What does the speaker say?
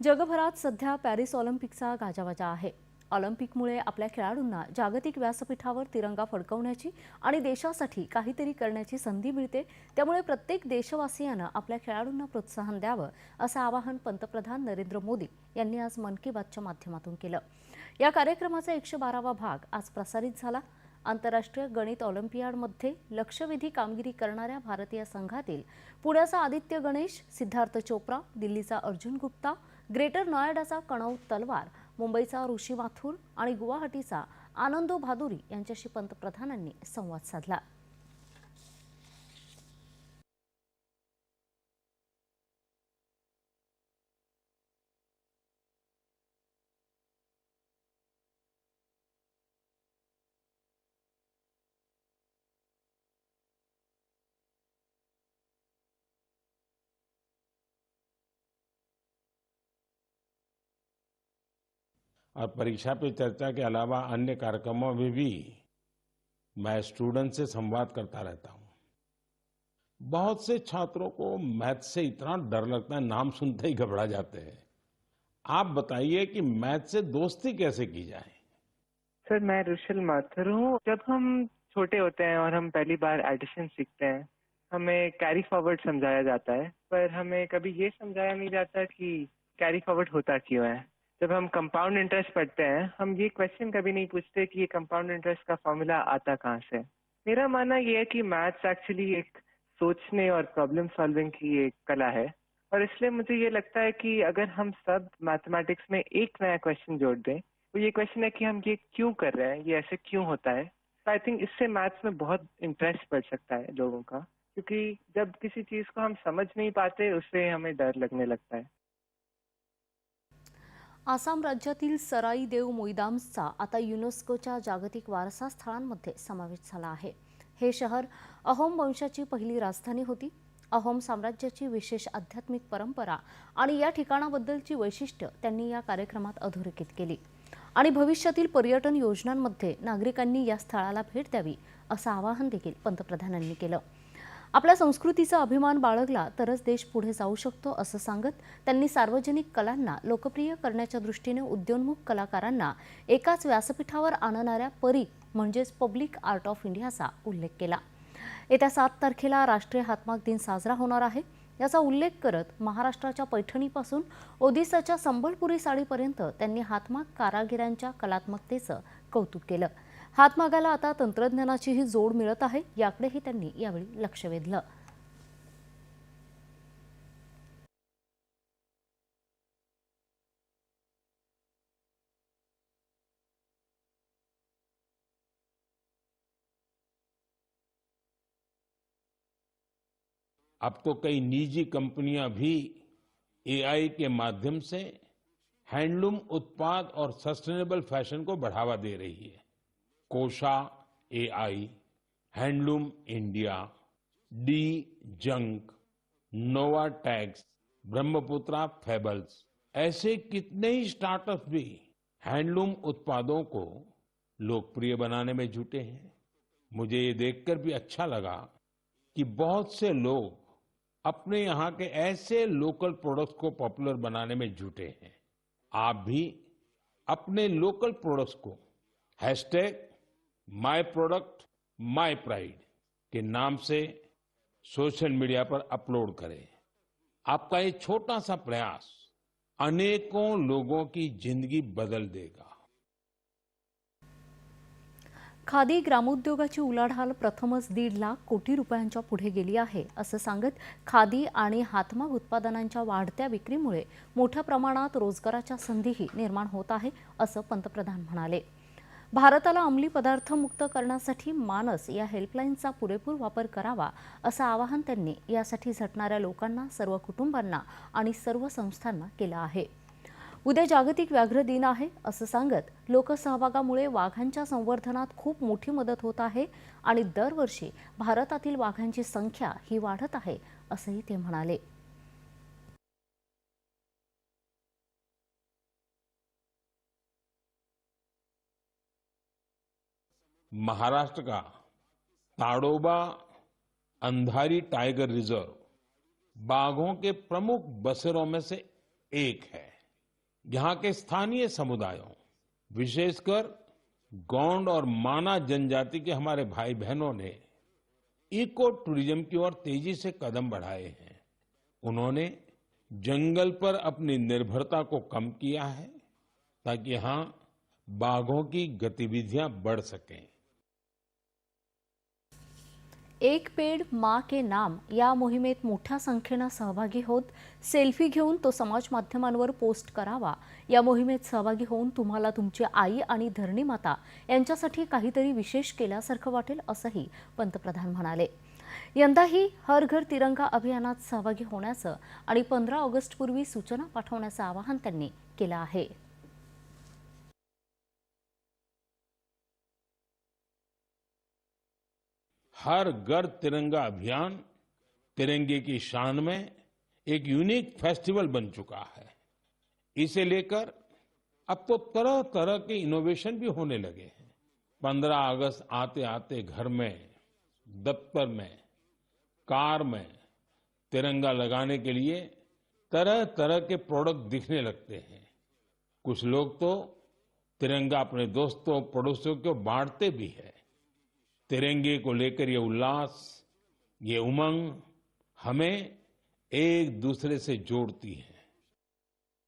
जगभरात सध्या पॅरिस ऑलिम्पिकचा गाजावाजा आहे. ऑलिम्पिकमुळे आपल्या खेळाडूंना जागतिक व्यासपीठावर तिरंगा फडकवण्याची आणि देशासाठी काहीतरी करण्याची संधी मिळते. त्यामुळे प्रत्येक देशवासियानं आपल्या खेळाडूंना प्रोत्साहन द्यावं असं आवाहन पंतप्रधान नरेंद्र मोदी यांनी आज मन की बातच्या माध्यमातून केलं. या कार्यक्रमाचा एकशे बारावा भाग आज प्रसारित झाला. आंतरराष्ट्रीय गणित ऑलिम्पियाडमध्ये लक्षवेधी कामगिरी करणाऱ्या भारतीय संघातील पुण्याचा आदित्य गणेश सिद्धार्थ चोप्रा दिल्लीचा अर्जुन गुप्ता ग्रेटर नोएडाचा कणव तलवार मुंबईचा ऋषी माथूर आणि गुवाहाटीचा आनंदो भादुरी यांच्याशी पंतप्रधानांनी संवाद साधला. और परीक्षा पे चर्चा के अलावा अन्य कार्यक्रमों में भी मैं स्टूडेंट से संवाद करता रहता हूँ। बहुत से छात्रों को मैथ से इतना डर लगता है, नाम सुनते ही घबरा जाते हैं। आप बताइए कि मैथ से दोस्ती कैसे की जाए? सर, मैं रुशल माथुर हूँ। जब हम छोटे होते हैं और हम पहली बार एडिशन सीखते हैं, हमें कैरी फॉरवर्ड समझाया जाता है, पर हमें कभी ये समझाया नहीं जाता कि कैरी फॉरवर्ड होता क्यों है। जब हम कंपाउंड इंटरेस्ट पढ़ते हैं, हम ये क्वेश्चन कभी नहीं पूछते कि ये कंपाउंड इंटरेस्ट का फॉर्मूला आता कहाँ से। मेरा मानना ये है कि मैथ्स एक्चुअली एक सोचने और प्रॉब्लम सॉल्विंग की एक कला है। और इसलिए मुझे ये लगता है कि अगर हम सब मैथमेटिक्स में एक नया क्वेश्चन जोड़ दें तो ये क्वेश्चन है कि हम ये क्यों कर रहे हैं, ये ऐसे क्यों होता है? तो आई थिंक इससे मैथ्स में बहुत इंटरेस्ट बढ़ सकता है लोगों का, क्योंकि जब किसी चीज़ को हम समझ नहीं पाते, उससे हमें डर लगने लगता है। आसाम राज्यातील सराई देव मोईदाम्सचा आता युनेस्कोच्या जागतिक वारसा स्थळांमध्ये समावेश झाला आहे. हे शहर अहोम वंशाची पहिली राजधानी होती. अहोम साम्राज्याची विशेष आध्यात्मिक परंपरा आणि या ठिकाणाबद्दलची वैशिष्ट्य त्यांनी या कार्यक्रमात अधोरेखित केली. आणि भविष्यातील पर्यटन योजनांमध्ये नागरिकांनी या स्थळाला भेट द्यावी असं आवाहन देखील पंतप्रधानांनी केलं. आपल्या संस्कृतीचा अभिमान बाळगला तरच देश पुढे जाऊ शकतो असं सांगत त्यांनी सार्वजनिक कलांना लोकप्रिय करण्याच्या दृष्टीने उद्योन्मुख कलाकारांना एकाच व्यासपीठावर आणणाऱ्या परी म्हणजेच पब्लिक आर्ट ऑफ इंडियाचा उल्लेख केला. येत्या सात तारखेला राष्ट्रीय हातमाग दिन साजरा होणार आहे. याचा उल्लेख करत महाराष्ट्राच्या पैठणीपासून ओदिसाच्या संबळपुरी साडीपर्यंत त्यांनी हातमाग कारागिरांच्या कलात्मकतेचं कौतुक केलं. हातमागाला आता तंत्रज्ञानाचीही जोड मिळत आहे, याकडेही त्यांनी यावेळी लक्ष वेधलं. तो कई निजी कंपनियाँ भी एआई के माध्यम से हैंडलूम उत्पाद और सस्टेनेबल फ़ैशन को बढ़ावा दे रही है। Kosha AI, handloom India, D junk, Nova tax Brahmaputra fables, ऐसे कितने ही स्टार्टअप भी हैंडलूम उत्पादों को लोकप्रिय बनाने में जुटे हैं। मुझे ये देखकर भी अच्छा लगा कि बहुत से लोग अपने यहाँ के ऐसे लोकल प्रोडक्ट्स को पॉपुलर बनाने में जुटे हैं। आप भी अपने लोकल प्रोडक्ट्स को hashtag my product my pride के नाम से सोशल मीडिया पर अपलोड करें। आपका ये छोटा सा प्रयास अनेकों लोगों की जिंदगी बदल देगा। खादी ग्रामोद्योगाची उलाढाल प्रथमच दीड लाख कोटी रुपयांच्या पुढे गेली आहे असं सांगत खादी आणि हातमाग उत्पादनांच्या वाढत्या विक्रीमुळे मोठ्या प्रमाणात रोजगाराच्या संधीही निर्माण होत आहे असं पंतप्रधान म्हणाले. भारताला अंमली पदार्थ मुक्त करण्यासाठी मानस या हेल्पलाईनचा पुरेपूर वापर करावा असं आवाहन त्यांनी यासाठी झटणाऱ्या लोकांना सर्व कुटुंबांना आणि सर्व संस्थांना केलं आहे. उद्या जागतिक व्याघ्र दिन आहे असं सांगत लोकसहभागामुळे वाघांच्या संवर्धनात खूप मोठी मदत होत आहे आणि दरवर्षी भारतातील वाघांची संख्या ही वाढत आहे असंही ते म्हणाले. महाराष्ट्र का ताडोबा अंधारी टाइगर रिज़र्व बाघों के प्रमुख बसेरों में से एक है। यहाँ के स्थानीय समुदायों, विशेषकर गौंड और माना जनजाति के हमारे भाई बहनों ने इको टूरिज़्म की ओर तेज़ी से कदम बढ़ाए हैं। उन्होंने जंगल पर अपनी निर्भरता को कम किया है ताकि यहाँ बाघों की गतिविधियाँ बढ़ सकें। एक पेड मा के नाम या मोहिमेत मोठ्या संख्येनं सहभागी होत सेल्फी घेऊन तो समाज माध्यमांवर पोस्ट करावा. या मोहिमेत सहभागी होऊन तुम्हाला तुमची आई आणि धरणी माता यांच्यासाठी काहीतरी विशेष केल्यासारखं वाटेल असंही पंतप्रधान म्हणाले. यंदाही हर घर तिरंगा अभियानात सहभागी होण्याचं आणि पंधरा ऑगस्टपूर्वी सूचना पाठवण्याचं आवाहन त्यांनी केलं आहे. हर घर तिरंगा अभियान तिरंगे की शान में एक यूनिक फेस्टिवल बन चुका है। इसे लेकर अब तो तरह तरह के इनोवेशन भी होने लगे हैं। पंद्रह अगस्त आते आते घर में, दफ्तर में, कार में तिरंगा लगाने के लिए तरह तरह के प्रोडक्ट दिखने लगते हैं। कुछ लोग तो तिरंगा अपने दोस्तों, पड़ोसियों को बांटते भी है। तिरंगे को लेकर ये उल्लास ये उमंग हमें एक दूसरे से जोड़ती है।